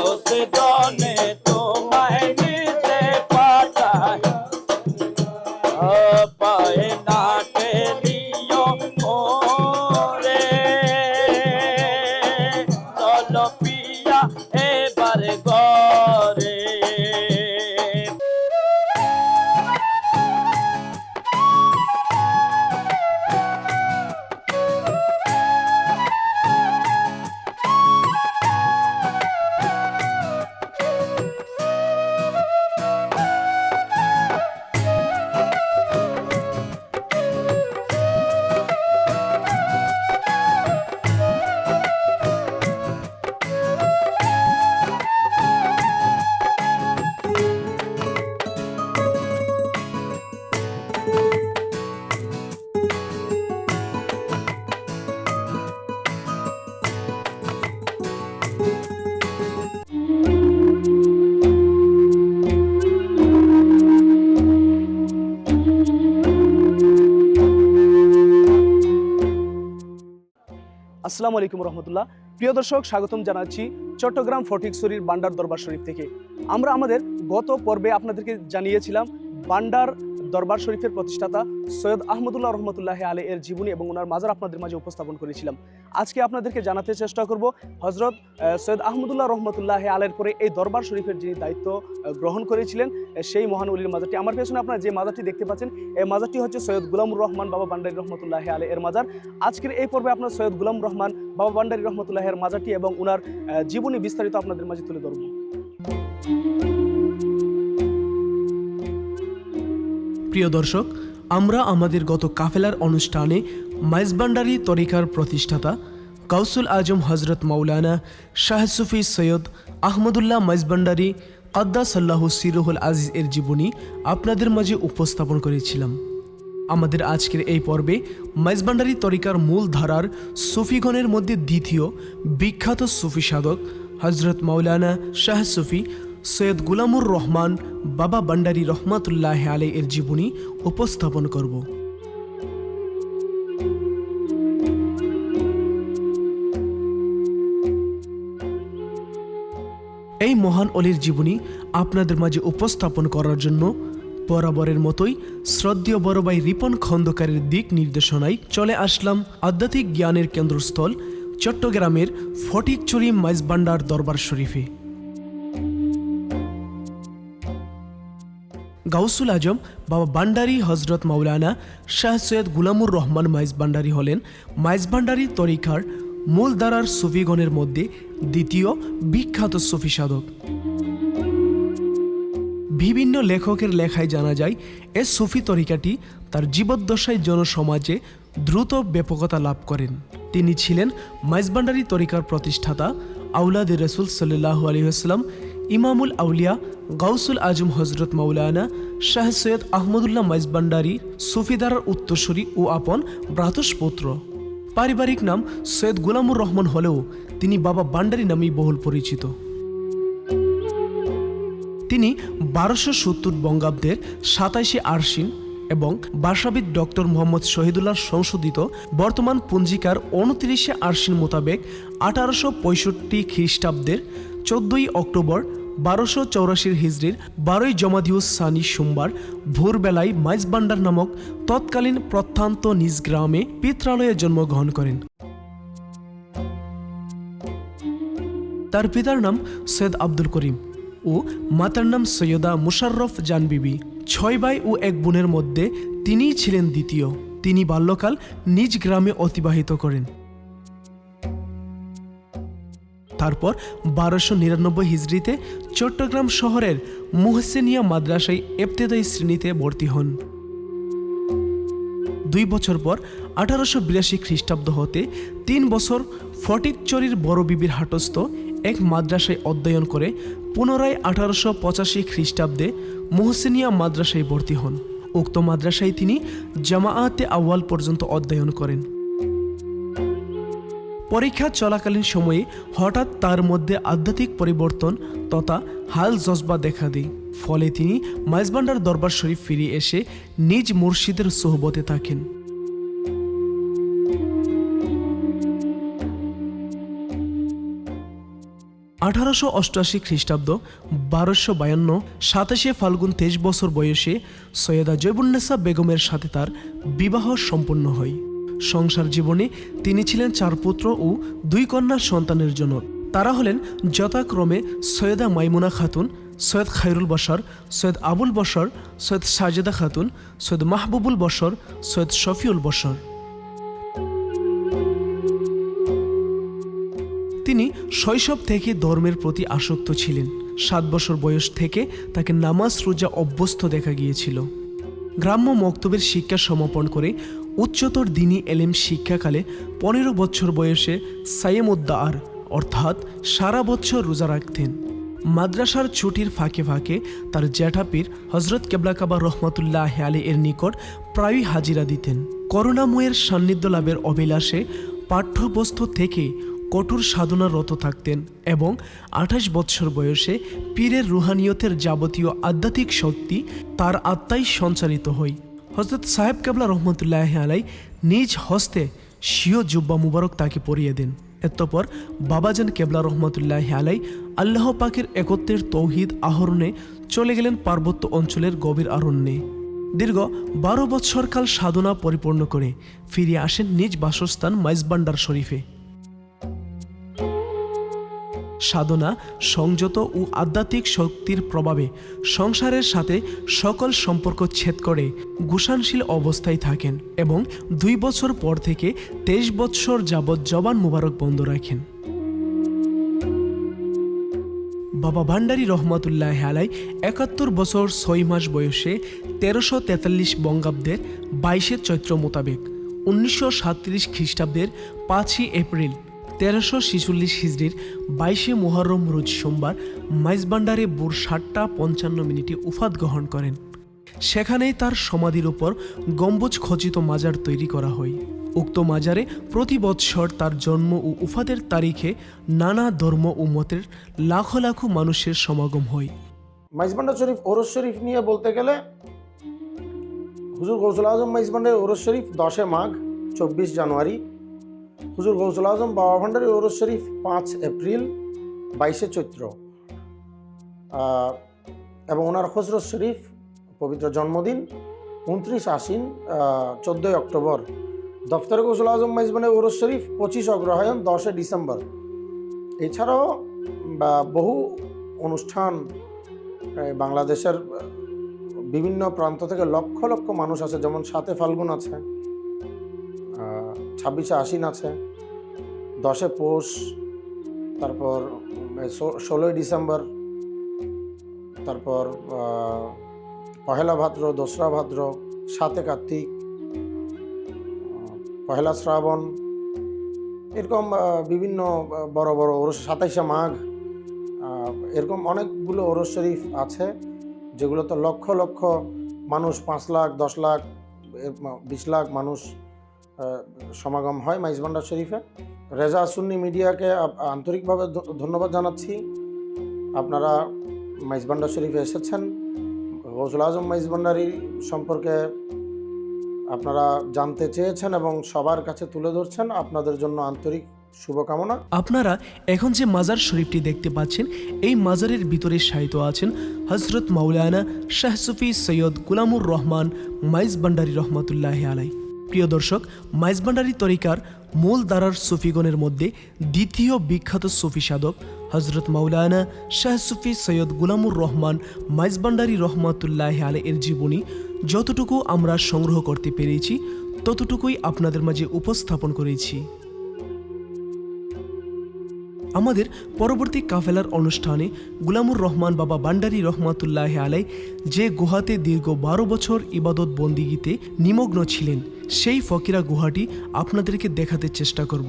দোষ আসসালামু আলাইকুম রহমতুল্লাহ। প্রিয় দর্শক, স্বাগতম জানাচ্ছি চট্টগ্রাম ফটিকছড়ির বান্ডার দরবার শরীফ থেকে। আমরা আমাদের গত পর্বে আপনাদেরকে জানিয়েছিলাম, বান্ডার দরবার শরীফের প্রতিষ্ঠাতা সৈয়দ আহমদুল্লাহ রহমতুল্লাহ আলী এর জীবনী এবং ওনার মাজার আপনাদের মাঝে উপস্থাপন করেছিলাম। আজকে আপনাদেরকে জানাতে চেষ্টা করব হজরত সৈয়দ আহমদুল্লাহ রহমতুল্লাহ আলের পরে এই দরবার শরীফের যিনি দায়িত্ব গ্রহণ করেছিলেন সেই মহান উলির মাজারটি। আমার পেছনে আপনারা যে মাজারটি দেখতে পাচ্ছেন, এই মাজারটি হচ্ছে সৈয়দ গুলামুর রহমান বাবা বান্ডারি রহমতুল্লাহ আলী এর মাজার। আজকের এই পর্বে আপনার সৈয়দ গুলাম রহমান বাবা বান্ডারি রহমতুল্লাহের মাজারটি এবং ওনার জীবনী বিস্তারিত আপনাদের মাঝে তুলে ধরবো। প্রিয় দর্শক, আমরা আমাদের গত কাফেলার অনুষ্ঠানে মাইজবান্ডারি তরিকার প্রতিষ্ঠাতা কাউসুল আজম হজরত মাওলানা শাহ সুফি সৈয়দ আহমদুল্লাহ মাইজবান্ডারি কদ্দা সাল্লাহ সিরুহুল আজিজ এর জীবনী আপনাদের মাঝে উপস্থাপন করেছিলাম। আমাদের আজকের এই পর্বে মাইজবান্ডারি তরিকার মূল ধারার সুফিগণের মধ্যে দ্বিতীয় বিখ্যাত সুফি সাধক হজরত মাওলানা শাহ সুফি সৈয়দ গুলামুর রহমান বাবা বান্ডারি রহমাতুল্লাহ আলে এর জীবনী উপস্থাপন করব। এই মহান অলির জীবনী আপনাদের মাঝে উপস্থাপন করার জন্য বরাবরের মতোই শ্রদ্ধেয় বড় ভাই রিপন খন্দকারের দিক নির্দেশনায় চলে আসলাম আধ্যাত্মিক জ্ঞানের কেন্দ্রস্থল চট্টগ্রামের ফটিকচুরি মাইজবান্ডার দরবার শরীফে। গাউসুল আজম, বাবা বান্ডারি হজরত মাওলানা শাহ সৈয়দ গুলামুর রহমান মাইজ বান্ডারি হলেন। মাইজ বান্ডারি তরিকার মূল ধারার সুফিগণের মধ্যে দ্বিতীয় বিখ্যাত সুফি সাধক। বিভিন্ন লেখকের লেখায় জানা যায়, এ সুফি তরিকাটি তার জীবদ্দশায় জনসমাজে দ্রুত ব্যাপকতা লাভ করেন। তিনি ছিলেন মাইজবান্ডারি তরিকার প্রতিষ্ঠাতা আউলাদ রসুল সাল্লাহ আলহিহাস্লাম ইমামুল আউলিয়া, গাউসুল আজম হজরত মৌলানা শাহ সৈয়দ আহমদুল্লাহ মাইজবান্ডারি সুফিদারার উত্তরসূরি ও আপন ভ্রাতুষ্পুত্র পারিবারিক নাম সৈয়দ গুলামুর রহমান হলেও তিনি বাবা বান্ডারি নামেই বহুল পরিচিত। তিনি বারোশো সত্তর বঙ্গাব্দের সাতাইশে আরশিন এবং বাসাবিদ ডক্টর মোহাম্মদ শহীদুল্লাহ সংশোধিত বর্তমান পঞ্জিকার উনত্রিশে আরশিন মোতাবেক আঠারোশো পঁয়ষট্টি খ্রিস্টাব্দের চোদ্দই অক্টোবর বারোশো চৌরাশির হিজড়ির বারোই জমাদিউস সানি সোমবার ভোরবেলায় মাইজবান্ডার নামক তৎকালীন প্রত্যন্ত নিজ গ্রামে পিত্রালয়ে জন্মগ্রহণ করেন। তার পিতার নাম সৈয়দ আব্দুল করিম ও মাতার নাম সৈয়দা মুশাররফ জান বিবি। ছয় ভাই ও এক বোনের মধ্যে তিনিই ছিলেন দ্বিতীয়। তিনি বাল্যকাল নিজ গ্রামে অতিবাহিত করেন। তারপর বারোশো নিরানব্বই হিজড়িতে চট্টগ্রাম শহরের মুহসেনিয়া মাদ্রাসায় এফতেদায়ী শ্রেণীতে ভর্তি হন। দুই বছর পর আঠারোশো বিরাশি খ্রিস্টাব্দ হতে তিন বছর ফটিকচরির বড় বিবির হাটস্থ এক মাদ্রাসায় অধ্যয়ন করে পুনরায় আঠারোশো পঁচাশি খ্রিস্টাব্দে মোহসেনিয়া মাদ্রাসায় ভর্তি হন। উক্ত মাদ্রাসায় তিনি জামাআতে আউয়াল পর্যন্ত অধ্যয়ন করেন। পরীক্ষা চলাকালীন সময়ে হঠাৎ তার মধ্যে আধ্যাত্মিক পরিবর্তন তথা হাল জজবা দেখা দেয় ফলে তিনি মাইজবান্ডার দরবার শরীফ ফিরে এসে নিজ মুর্শিদের সোহবতে থাকেন। আঠারোশো অষ্টআশি খ্রিস্টাব্দ বারোশো বায়ান্ন সাতাশে ফাল্গুন তেইশ বছর বয়সে সৈয়দা জৈবুন্নেসা বেগমের সাথে তার বিবাহ সম্পন্ন হয়। সংসার জীবনে তিনি ছিলেন চার পুত্র ও দুই কন্যা সন্তানের জনক তারা হলেন যথাক্রমে সৈয়দা মাইমুনা খাতুন, সৈয়দ খায়রুল বশর, সৈয়দ আবুল বশর, সৈয়দ সাজেদা খাতুন, সৈয়দ মাহবুবুল বশর, সৈয়দ শফিউল বশর। তিনি শৈশব থেকে ধর্মের প্রতি আসক্ত ছিলেন। সাত বছর বয়স থেকে তাকে নামাজ রোজা অভ্যস্ত দেখা গিয়েছিল। গ্রাম্য মক্তবের শিক্ষা সমাপন করে উচ্চতর দিনী এলেম শিক্ষাকালে পনেরো বছর বয়সে সাইমুদ্দার অর্থাৎ সারা বছর রোজা রাখতেন। মাদ্রাসার ছুটির ফাঁকে ফাঁকে তার জ্যাঠাপির হজরত কেবলাকাবা রহমতুল্লাহ আলী এর নিকট প্রায়ই হাজিরা দিতেন। করুণাময়ের সান্নিধ্য লাভের অভিলাষে পাঠ্যবস্তু থেকে কঠোর সাধনারত থাকতেন এবং আঠাশ বৎসর বয়সে পীরের রুহানিয়তের যাবতীয় আধ্যাত্মিক শক্তি তার আত্মায় সঞ্চারিত হয়। হজরত সাহেব কেবলা রহমতুল্লাহ আলাই নিজ হস্তে স্বীয় জুব্বা মুবারক তাকে পরিয়ে দেন। এতপর বাবাজান কেবলা রহমতুল্লাহ আলাই আল্লাহ পাখির একত্রের তৌহিদ আহরণে চলে গেলেন পার্বত্য অঞ্চলের গভীর আরণ্যে। দীর্ঘ বারো বৎসরকাল সাধনা পরিপূর্ণ করে ফিরে আসেন নিজ বাসস্থান মাইজবান্ডার শরীফে। সাধনা, সংযত ও আধ্যাত্মিক শক্তির প্রভাবে সংসারের সাথে সকল সম্পর্ক ছেদ করে, গুসানশীল অবস্থায় থাকেন এবং দুই বছর পর থেকে তেইশ বৎসর যাবৎ জবান মুবারক বন্ধ রাখেন। বাবা ভান্ডারী রহমতুল্লাহ আলাই একাত্তর বছর ছয় মাস বয়সে তেরোশো তেতাল্লিশ বঙ্গাব্দের বাইশে চৈত্র মোতাবেক, উনিশশো সাতত্রিশ খ্রিস্টাব্দের পাঁচই এপ্রিল তেরোশো ছিচল্লিশ হিজড়ির বাইশে মুহররম রোজ সোমবার মাইজবান্ডারে ভোর সাতটা পঞ্চান্ন মিনিটে উফাত গ্রহণ করেন। সেখানেই তার সমাধির উপর গম্বুজ খচিত মাজার তৈরি করা হয়। উক্ত মাজারে প্রতি বৎসর তার জন্ম ও উফাদের তারিখে নানা ধর্ম ও মতের লাখো লাখো মানুষের সমাগম হয়। মাইজবান্ডার শরীফ, ওরস শরীফ নিয়ে বলতে গেলে হুজুর গৌসুল আজম মাইজবান্ডারের ওরস শরীফ দশে মাঘ, চব্বিশ জানুয়ারি হুজুর গৌসুল আজম বাবা ভান্ডারের ওরস শরীফ পাঁচ এপ্রিল বাইশে চৈত্র। এবং ওনার খসরত শরীফ পবিত্র জন্মদিন উনত্রিশ আশ্বিন চোদ্দোই অক্টোবর। দফতরে গৌসুল আজম মাইজবানের ওরস শরীফ পঁচিশ অগ্রহায়ণ দশে ডিসেম্বর। এছাড়াও বহু অনুষ্ঠান বাংলাদেশের বিভিন্ন প্রান্ত থেকে লক্ষ লক্ষ মানুষ আছে, যেমন সাতে ফাল্গুন আছে। ছাব্বিশে আশ্বিন আছে, দশে পৌষ, তারপর ষোলোই ডিসেম্বর, তারপর পহেলা ভাদ্র, দোসরা ভাদ্র, সাতে কার্তিক, পহেলা শ্রাবণ, এরকম বিভিন্ন বড় বড় ওরস, সাতাইশে মাঘ এরকম অনেকগুলো ওরস শরীফ আছে, যেগুলোতে লক্ষ লক্ষ মানুষ, পাঁচ লাখ, দশ লাখ বিশ লাখ মানুষ সমাগম হয় মাইজবান্ডার শরীফে। রেজা সুন্নি মিডিয়াকে আন্তরিকভাবে ধন্যবাদ জানাচ্ছি। আপনারা মাইজবান্ডার শরীফে এসেছেন। গৌসুল আজম মাইজবান্ডারি সম্পর্কে আপনারা জানতে চেয়েছেন এবং সবার কাছে তুলে ধরছেন। আপনাদের জন্য আন্তরিক শুভকামনা। আপনারা এখন যে মাজার শরীফটি দেখতে পাচ্ছেন, এই মাজারের ভিতরে শায়িত আছেন হজরত মাওলানা শাহ সুফি সৈয়দ গুলামুর রহমান মাইজ ভান্ডারী রহমতুল্লাহ আলাই প্রিয় দর্শক, মাইজবান্ডারি তরিকার মূল দারার সুফিগণের মধ্যে দ্বিতীয় বিখ্যাত সুফি সাধক হজরত মাওলানা শাহ সুফি সৈয়দ গুলামুর রহমান মাইজবান্ডারি রহমাতুল্লাহ আলে এর জীবনী যতটুকু আমরা সংগ্রহ করতে পেরেছি, ততটুকুই আপনাদের মাঝে উপস্থাপন করেছি। আমাদের পরবর্তী কাফেলার অনুষ্ঠানে গুলামুর রহমান বাবা বান্ডারি রহমাতুল্লাহ আলাই যে গুহাতে দীর্ঘ বারো বছর ইবাদত বন্দিগিতে নিমগ্ন ছিলেন, সেই ফকিরা গুহাটি আপনাদেরকে দেখাতে চেষ্টা করব।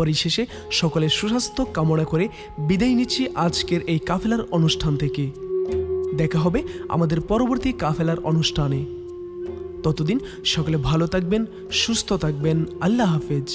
পরিশেষে সকলের সুস্বাস্থ্য কামনা করে বিদায় নিচ্ছি আজকের এই কাফেলার অনুষ্ঠান থেকে। দেখা হবে আমাদের পরবর্তী কাফেলার অনুষ্ঠানে। ততদিন সকলে ভালো থাকবেন, সুস্থ থাকবেন। আল্লাহ হাফেজ।